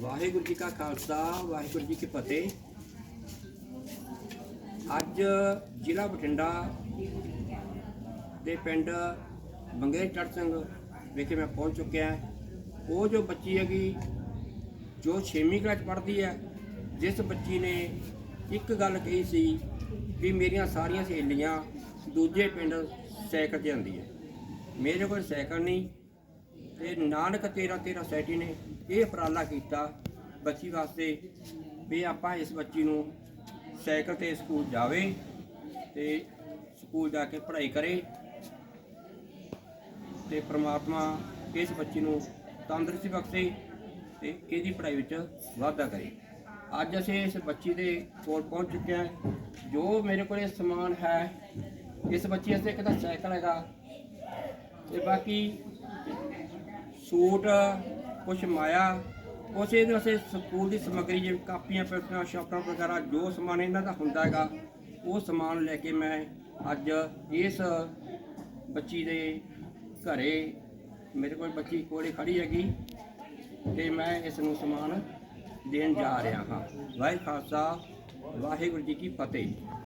ਵਾਹਿਗੁਰੂ ਜੀ ਕਾ ਖਾਲਸਾ, ਵਾਹਿਗੁਰੂ ਜੀ ਕੀ ਫਤਿਹ। ਅੱਜ ਜ਼ਿਲ੍ਹਾ ਬਠਿੰਡਾ ਦੇ ਪਿੰਡ ਬੰਗੇ ਚੜ ਸਿੰਘ ਵਿਖੇ ਮੈਂ ਪਹੁੰਚ ਚੁੱਕਿਆ ਉਹ ਜੋ ਬੱਚੀ ਹੈਗੀ, ਜੋ 6ਵੀਂ ਕਲਾਸ ਪੜ੍ਹਦੀ ਹੈ, ਜਿਸ ਬੱਚੀ ਨੇ ਇੱਕ ਗੱਲ ਕਹੀ ਸੀ ਵੀ ਮੇਰੀਆਂ ਸਾਰੀਆਂ ਸਹੇਲੀਆਂ ਦੂਜੇ ਪਿੰਡ ਸਾਈਕਲ 'ਤੇ ਜਾਂਦੀ ਹੈ। ਮੇਰੇ ਕੋਲ ਸਾਈਕਲ ਨਹੀਂ ਤੇ ਨਾਨਕ ਤੇਰਾ ਤੇਰਾ ਸੈਟੀ ਨੇ ਇਹ ਉਪਰਾਲਾ ਕੀਤਾ ਬੱਚੀ ਵਾਸਤੇ ਵੀ ਆਪਾਂ ਇਸ ਬੱਚੀ ਨੂੰ ਸਾਈਕਲ ਤੇ ਸਕੂਲ ਜਾਵੇ ਤੇ ਸਕੂਲ ਜਾ ਕੇ ਪੜ੍ਹਾਈ ਕਰੇ ਤੇ ਪ੍ਰਮਾਤਮਾ ਇਸ ਬੱਚੀ ਨੂੰ ਤੰਦਰੁਸਤੀ ਬਖਸ਼ੇ ਤੇ ਇਹਦੀ ਪੜ੍ਹਾਈ ਵਿੱਚ ਵਾਧਾ ਕਰੇ। ਅੱਜ ਅਸੀਂ ਇਸ ਬੱਚੀ ਦੇ ਕੋਲ ਪਹੁੰਚ ਚੁੱਕੇ ਹਾਂ। ਜੋ ਮੇਰੇ ਕੋਲ ਇਹ ਸਮਾਨ ਹੈ, ਇਸ ਬੱਚੀ ਵਾਸਤੇ ਇੱਕ ਤਾਂ ਸਾਈਕਲ ਹੈਗਾ ਤੇ ਬਾਕੀ ਸੂਟ, ਕੁਛ ਮਾਇਆ ਉਸੇ ਇਹਦੇ ਵਾਸਤੇ ਸਕੂਲ ਦੀ ਸਮੱਗਰੀ ਜਿਵੇਂ ਕਾਪੀਆਂ ਪੈਨਸਲਾਂ ਸ਼ਾਪਾਂ ਵਗੈਰਾ, ਜੋ ਸਮਾਨ ਇਹਨਾਂ ਦਾ ਹੁੰਦਾ ਹੈਗਾ, ਉਹ ਸਮਾਨ ਲੈ ਕੇ ਮੈਂ ਅੱਜ ਇਸ ਬੱਚੀ ਦੇ ਘਰੇ, ਮੇਰੇ ਕੋਲ ਬੱਚੀ ਕੋਲੇ ਖੜੀ ਹੈਗੀ ਤੇ ਮੈਂ ਇਸ ਨੂੰ ਸਮਾਨ ਦੇਣ ਜਾ ਰਿਹਾ ਹਾਂ। ਵਾਹਿਗੁਰੂ ਖਾਲਸਾ, ਵਾਹਿਗੁਰੂ ਜੀ ਕੀ ਫਤਿਹ।